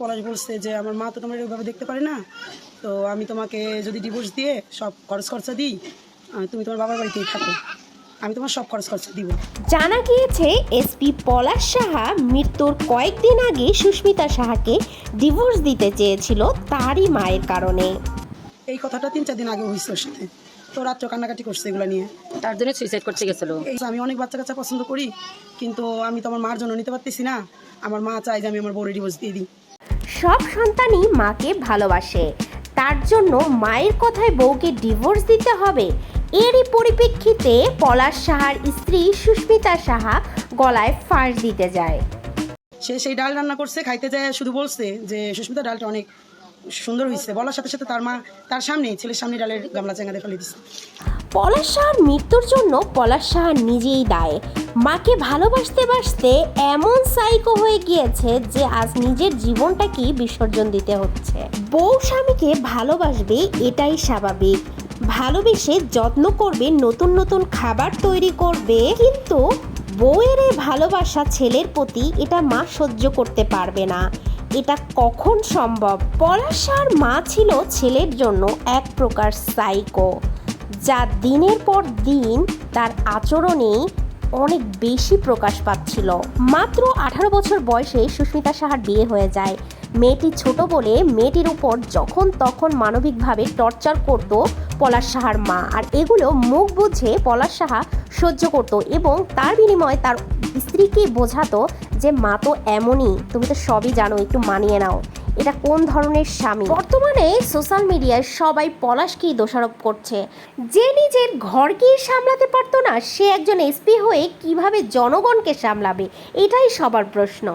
পলাশ বলছে যে আমার মা তো তোমার এভাবে দেখতে পারে না। তো আমি তোমাকে যদি ডিভোর্স দিয়ে সব খরচ খরচা দিই তুমি তোমার বাবার বাড়িতেই থাকো। আমি তোমার সব খরচ খরচা দিব। জানা গিয়েছে এসপি পলাশ সাহা মৃত্যুর কয়েকদিন আগে সুস্মিতা সাহাকে ডিভোর্স দিতে চেয়েছিল তারই মায়ের কারণে। এই কথাটা তিন চার দিন আগে হয়েছে ওর সাথে। তো রাত্র কান্নাকাটি করছে এগুলো নিয়ে। তার জন্য সুইসাইড করতে গেছিল। এই আমি অনেক বাচ্চা কাচ্চা পছন্দ করি কিন্তু আমি তো আমার মার জন্য নিতে পারতেছি না। আমার মা চাই যে আমি আমার বউরে ডিভোর্স দিয়ে দিই। সব সন্তানই মাকে ভালোবাসে। তার জন্য মায়ের কথায় বউকে ডিভোর্স দিতে হবে। এরই পরিপ্রেক্ষিতে পলাশ সাহার স্ত্রী সুস্মিতা সাহা গলায় ফাঁস দিতে যায়। সে সেই ডাল রান্না করছে খাইতে যায় শুধু বলছে যে সুস্মিতা ডালটা অনেক সুন্দর হয়েছে। বলার সাথে সাথে তার মা তার সামনে ছেলের সামনে ডালের গামলা চেঙ্গাতে ফেলে দিচ্ছে। পলাশ সাহার মৃত্যুর জন্য পলাশ সাহা নিজেই দায়। মাকে ভালোবাসতে বাসতে এমন সাইকো হয়ে গিয়েছে যে আজ নিজের জীবনটাকেই বিসর্জন দিতে হচ্ছে। বউ স্বামীকে ভালোবাসবে এটাই স্বাভাবিক। ভালোবেসে যত্ন করবে, নতুন নতুন খাবার তৈরি করবে। কিন্তু বউয়ের এই ভালোবাসা ছেলের প্রতি এটা মা সহ্য করতে পারবে না। এটা কখন সম্ভব? পলাশার মা ছিল ছেলের জন্য এক প্রকার সাইকো যা দিনের পর দিন তার আচরণে অনেক বেশি প্রকাশ পাচ্ছিল। মাত্র আঠারো বছর বয়সে সুস্মিতা সাহার বিয়ে হয়ে যায়। মেয়েটি ছোট বলে মেয়েটির উপর যখন তখন মানবিকভাবে টর্চার করত পলাশ সাহার মা। আর এগুলো মুখ বুঝে পলাশ সাহা সহ্য করত এবং তার বিনিময়ে তার স্ত্রীকে বোঝাতো যে, মা তো এমনই। তুমি তো সবই জানো, একটু মানিয়ে নাও। এটা কোন ধরনের স্বামী? বর্তমানে সোশ্যাল মিডিয়ায় সবাই পলাশকেই দোষারোপ করছে। যে নিজের ঘরকেই সামলাতে পারতো না, সে একজন এসপি হয়ে কীভাবে জনগণকে সামলাবে? এটাই সবার প্রশ্ন।